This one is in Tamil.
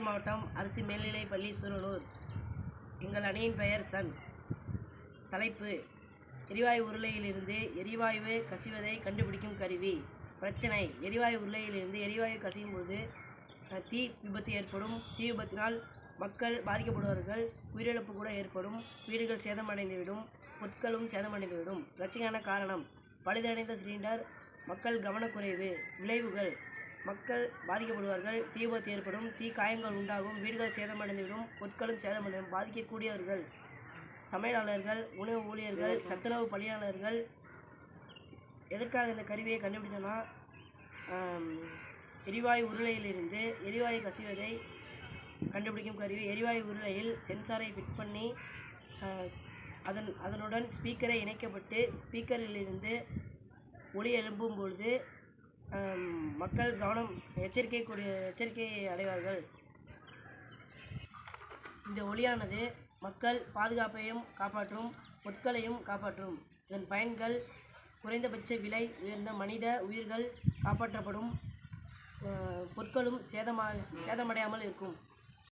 திருவாரூர் மாவட்டம் அரசு மேல்நிலைப் பள்ளி சூரனூர் எங்கள் அணியின் பெயர் சன். தலைப்பு எரிவாயு உருளையிலிருந்து எரிவாயு கசிவதை கண்டுபிடிக்கும் கருவி. பிரச்சனை எரிவாயு உருளையிலிருந்து எரிவாயு கசியும் போது தீ விபத்து ஏற்படும். தீ விபத்தினால் மக்கள் பாதிக்கப்படுவார்கள். உயிரிழப்பு கூட ஏற்படும். வீடுகள் சேதமடைந்துவிடும். பொருட்களும் சேதமடைந்துவிடும். பிரச்சனையான காரணம் பழுதடைந்த சிலிண்டர் மக்கள் கவனக்குறைவு விளைவுகள் மக்கள் பாதிக்கப்படுவார்கள். தீபத்து ஏற்படும். தீ காயங்கள் உண்டாகும். வீடுகள் சேதமடைந்துவிடும். பொருட்களும் சேதமடையும். பாதிக்கக்கூடியவர்கள் சமையலாளர்கள் உணவு ஊழியர்கள் சத்துணவு பணியாளர்கள் எதற்காக இந்த கருவியை கண்டுபிடிச்சோன்னா எரிவாயு உருளையிலிருந்து எரிவாயு கசிவதை கண்டுபிடிக்கும் கருவி. எரிவாயு உருளையில் சென்சாரை ஃபிட் பண்ணி அதன் அதனுடன் ஸ்பீக்கரை இணைக்கப்பட்டு ஸ்பீக்கரிலிருந்து ஒளி எழும்பும் பொழுது மக்கள் கவனம் எச்சரிக்கை கூடிய எச்சரிக்கையை அடைவார்கள். இந்த ஒளியானது மக்கள் பாதுகாப்பையும் காப்பாற்றும் பொருட்களையும் காப்பாற்றும். இதன் பயன்கள் குறைந்தபட்ச விலை உயர்ந்த மனித உயிர்கள் காப்பாற்றப்படும் பொருட்களும் சேதமா சேதமடையாமல் இருக்கும்.